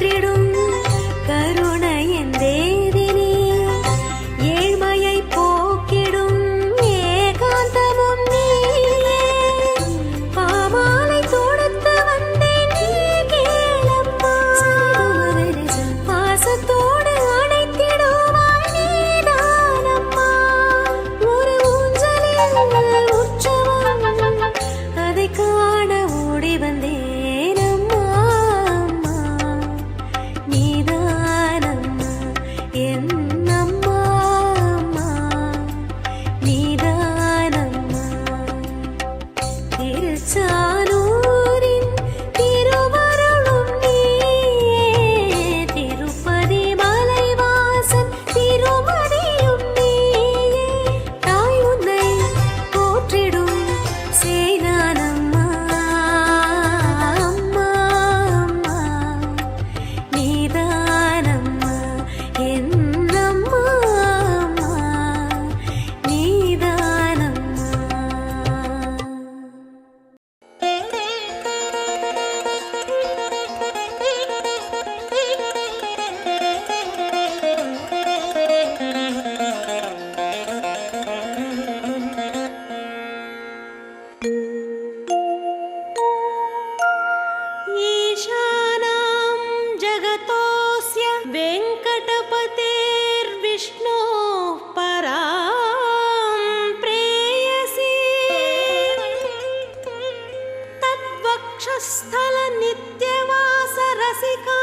మిత్రుడు స్థల నిత్యవాస రసికా